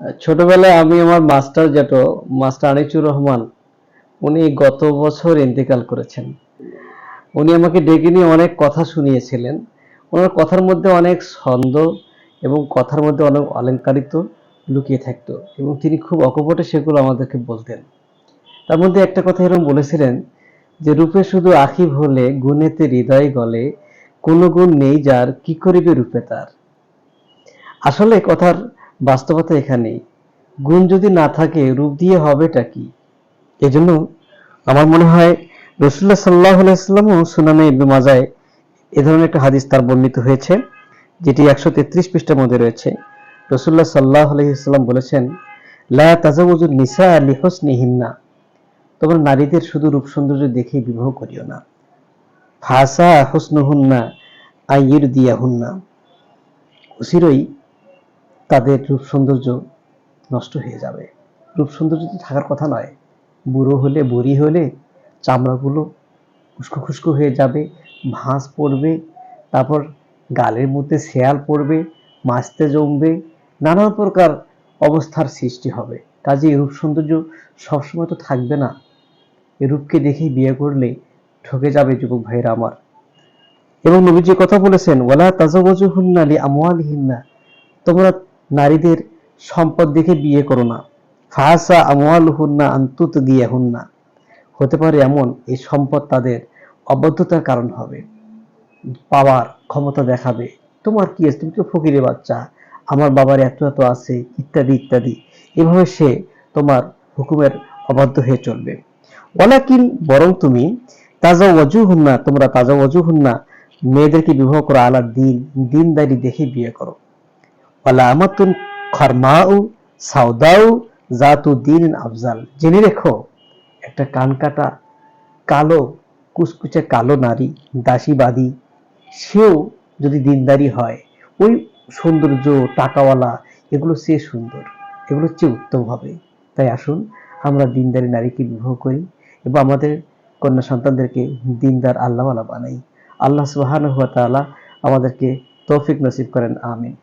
ছোটবেলায় আমি আমার মাস্টার যেটো মাস্টার আনিচুর রহমান, উনি গত বছর ইন্তেকাল করেছেন। উনি আমাকে ডেকে নিয়ে অনেক কথা শুনিয়েছিলেন। ওনার কথার মধ্যে অনেক ছন্দ এবং কথার মধ্যে অনেক অলঙ্কারিত লুকিয়ে থাকতো এবং তিনি খুব অকপটে সেগুলো আমাদেরকে বলতেন। তার মধ্যে একটা কথা এরকম বলেছিলেন যে, রূপে শুধু আখি ভোলে গুণেতে হৃদয় গলে, কোনো গুণ নেই যার, কি করিবে রূপে তার? আসলে কথার বাস্তবতা এখানেই। গুণ যদি না থাকে, রূপ দিয়ে হবেটা কি? এজন্য আমার মনে হয় রসুল্লাহ সাল্লাহ আলাইসাল্লামও সুনানে ইবনে মাজায় এ ধরনের একটা হাদিস তার বর্ণিত হয়েছে, যেটি একশো তেত্রিশ পৃষ্ঠার মধ্যে রয়েছে। রসুল্লাহ সাল্লাহ আলহিহাল্লাম বলেছেন, লা তাজাউজুন নিসা আলি হোসনিহিন্না তোমরা নারীদের শুধু রূপ সৌন্দর্য দেখে বিবাহ করিও না। ফাসা হুসনুহুন্না আইয়ির দিয়াহুন্না অচিরই তাদের রূপ সৌন্দর্য নষ্ট হয়ে যাবে। রূপ সৌন্দর্য তো থাকার কথা নয়। বুড়ো হলে বুড়ি হলে চামড়াগুলো খুস্কো খুস্কো হয়ে যাবে, ভাঁজ পড়বে, তারপর গালের মধ্যে শেয়াল পড়বে, মাছতে জমবে, নানা প্রকার অবস্থার সৃষ্টি হবে। কাজে রূপ সৌন্দর্য সবসময় তো থাকবে না। এ রূপকে দেখেই বিয়ে করলে ঠকে যাবে যুবক ভাইয়েরা আমার। এবং নবীজি কথা বলেছেন ওলা ওয়ালা তাজাওয়াজুহুন্না লি আমওয়ালিহিন্না। তোমরা নারীদের সম্পদ দেখে বিয়ে করো না। ফাহাসা আমওয়ালুহুন্না আন্তুত গিয়াহুন্না। হতে পারে এমন, এই সম্পদ তাদের অবদ্ধতার কারণ হবে। পাওয়ার ক্ষমতা দেখাবে। তোমার কি আছে? তুমি তো ফকিরের বাচ্চা। আমার বাবার এত এত আছে, ইত্যাদি ইত্যাদি। এভাবে সে তোমার হুকুমের অবাধ্য হয়ে চলবে। ওয়ালাকিন বরং তুমি তাজা ওয়াজু হুন্না তোমরা তাজা ওয়াজু হুন্না মেয়েদেরকে বিবাহ করো আলা দিন, দিনদারি দেখে বিয়ে করো। ওয়ালা আমাতুন খরমাউ সাউদাউ জাতু দিন আফজাল জেনে রেখো একটা কান কাটা কালো কুচকুচে কালো নারী দাসীবাদী সেও যদি দিনদারি হয় ওই সৌন্দর্য টাকাওয়ালা এগুলো সে সুন্দর এগুলো চেয়ে উত্তম হবে তাই আসুন আমরা দিনদারি নারীকে বিবাহ করি এবং আমাদের কন্যা সন্তানদেরকে দিনদার আল্লাহওয়ালা বানাই আল্লাহ তাআলা আমাদেরকে তৌফিক নসিব করেন আমিন